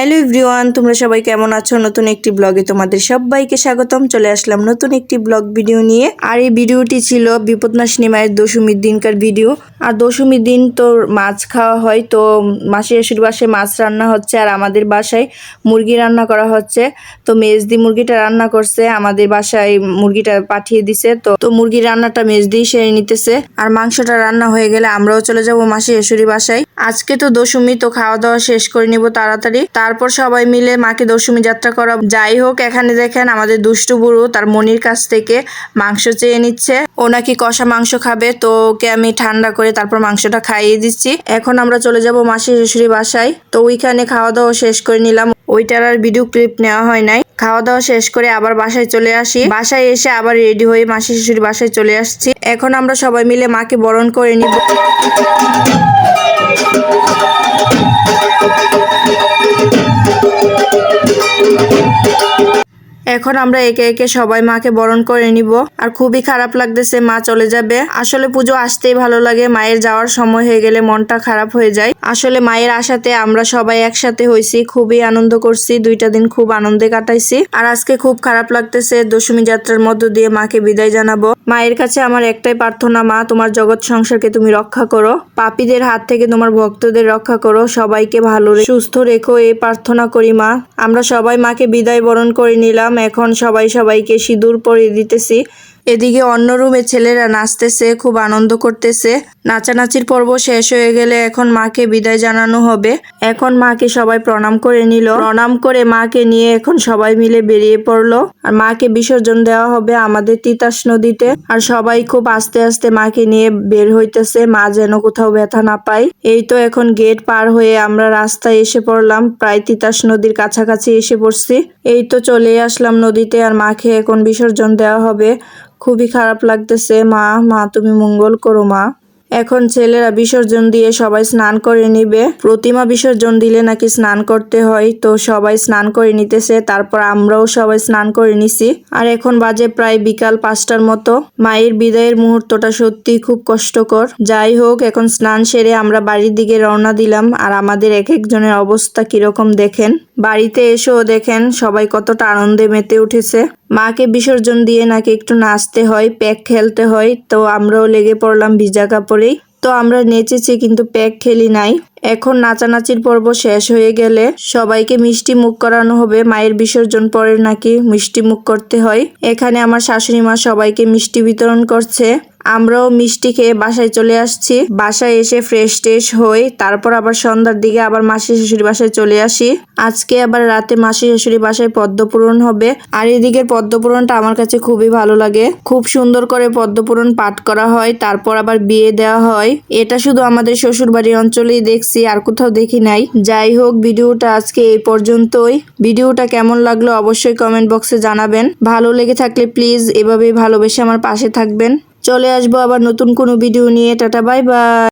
Hello everyone, তোমরা সবাই কেমন আছো? নতুন একটি ব্লগে তোমাদের সবাইকে স্বাগতম। চলে আসলাম নতুন একটি ব্লগ ভিডিও নিয়ে। আর এই ভিডিওটি ছিল বিপদনাশিনী মায়ের দশমীর দিনকার ভিডিও। আর দশমীর দিন তো মাছ খাওয়া হয়, তো মাসি শাশুড়ির বাসায় মাছ রান্না হচ্ছে আর আমাদের বাসায় মুরগি রান্না করা হচ্ছে। তো মেজদি মুরগিটা রান্না করছে, আমাদের বাসায় মুরগিটা পাঠিয়ে দিছে। তো তো মুরগির রান্নাটা মেজদি সেরে নিতেছে। আর মাংসটা রান্না হয়ে গেলে আমরাও চলে যাব মাসি শাশুড়ি বাসায়। আজকে তো দশমী, তো খাওয়া দাওয়া শেষ করে নিব তাড়াতাড়ি। তারপর সবাই মিলে মাকে দশমী যাত্রা করা যাই হোক, এখানে দেখেন আমাদের দুষ্টু বুড়ো তার মনির কাছ থেকে মাংস চেয়ে নিচ্ছে। ও নাকি কষা মাংস খাবে, তো ওকে আমি ঠান্ডা করে তারপর মাংসটা খাইয়ে দিচ্ছি। এখন আমরা চলে যাব মাসি শ্বশুরি বাসায়। তো ওইখানে খাওয়া দাওয়া শেষ করে নিলাম। ওইটার আর ভিডিও ক্লিপ নেওয়া হয় নাই। খাওয়া দাওয়া শেষ করে আবার বাসায় চলে আসি। বাসায় এসে আবার রেডি হয়ে মাসি শ্বশুরি বাসায় চলে আসছি। এখন আমরা সবাই মিলে মাকে বরণ করে নিব। এখন আমরা একে একে সবাই মাকে বরণ করে নিব। আর খুবই খারাপ লাগতেছে, মা চলে যাবে। আসলে পুজো আসতেই ভালো লাগে, মায়ের যাওয়ার সময় হয়ে গেলে মনটা খারাপ হয়ে যায়। আসলে মায়ের আশাতে আমরা সবাই একসাথে হয়েছি খুবই আনন্দ করছি, দুইটা দিন খুব আনন্দে কাটাইছি। আর আজকে খুব খারাপ লাগতেছে, দশমী যাত্রার মধ্য দিয়ে মাকে বিদায় জানাব। মায়ের কাছে আমার একটাই প্রার্থনা, মা, তোমার জগৎ সংসারকে তুমি রক্ষা করো। পাপীদের হাত থেকে তোমার ভক্তদের রক্ষা করো, সবাইকে ভালো সুস্থ রেখো, এই প্রার্থনা করি, মা। আমরা সবাই মাকে বিদায় বরণ করে নিলাম। এখন সবাই সবাইকে সিঁদুর পরিয়ে দিতেছি। এদিকে অন্য রুমে ছেলেরা নাচতেছে খুব আনন্দ করতেছে। নাচানাচির পর্ব শেষ হয়ে গেলে এখন মাকে বিদায় জানানো হবে। এখন মাকে সবাই প্রণাম করে নিল। প্রণাম করে মাকে নিয়ে এখন সবাই মিলে বেরিয়ে পড়ল। আর মাকে বিসর্জন দেওয়া হবে আমাদের তিতাস নদীতে। আর সবাই খুব আস্তে আস্তে মাকে নিয়ে বের হইতেছে। মা যেন কোথাও ব্যথা না পায়। এই তো এখন গেট পার হয়ে আমরা রাস্তায় এসে পড়লাম। প্রায় তিতাস নদীর কাছাকাছি এসে পড়ছি। এই তো চলে আসলাম নদীতে আর মাকে এখন বিসর্জন দেওয়া হবে। খুবই খারাপ লাগতেছে। মা মা তুমি মঙ্গল করো মা। এখন ছেলেরা বিসর্জন দিয়ে সবাই স্নান করে নিবে। প্রতিমা বিসর্জন দিলে নাকি স্নান করতে হয়। তো সবাই স্নান করে নিতেছে, তারপর আমরাও সবাই স্নান করে নিছি। আর এখন বাজে প্রায় বিকাল পাঁচটার মতো। মায়ের বিদায়ের মুহূর্তটা সত্যি খুব কষ্টকর। যাই হোক, এখন স্নান সেরে আমরা বাড়ির দিকে রওনা দিলাম। আর আমাদের এক একজনের অবস্থা কীরকম দেখেন। বাড়িতে এসেও দেখেন সবাই কতটা আনন্দে মেতে উঠেছে। মাকে বিসর্জন দিয়ে নাকি একটু নাচতে হয়, প্যাক খেলতে হয়। তো আমরাও লেগে পড়লাম ভিজা কাপড়েই। তো আমরা নেচেছি কিন্তু প্যাক খেলি নাই। এখন নাচানাচির পর্ব শেষ হয়ে গেলে সবাইকে মিষ্টি মুখ করানো হবে। মায়ের বিসর্জন পরে নাকি মিষ্টি মুখ করতে হয়। এখানে আমার শাশুড়ি মা সবাইকে মিষ্টি বিতরণ করছে। আমরাও মিষ্টি খেয়ে বাসায় চলে আসছি। বাসায় এসে ফ্রেশ ট্রেশ হই, তারপর আবার সন্ধ্যার দিকে আবার মাসি শাশুড়ি বাসায় চলে আসি। আজকে আবার রাতে মাসি শাশুড়ি বাসায় পদ্মপূরণ হবে। আর এদিকের পদ্মপূরণটা আমার কাছে খুবই ভালো লাগে। খুব সুন্দর করে পদ্মপূরণ পাঠ করা হয়, তারপর আবার বিয়ে দেওয়া হয়। এটা শুধু আমাদের শ্বশুর বাড়ির অঞ্চলেই দেখছি, আর কোথাও দেখি নাই। যাই হোক, ভিডিওটা আজকে এই পর্যন্তই। ভিডিওটা কেমন লাগল অবশ্যই কমেন্ট বক্সে জানাবেন। ভালো লেগে থাকলে প্লিজ এভাবেই ভালোবেসে আমার পাশে থাকবেন। চলে আসব আবার নতুন কোনো ভিডিও নিয়ে। Tata bye bye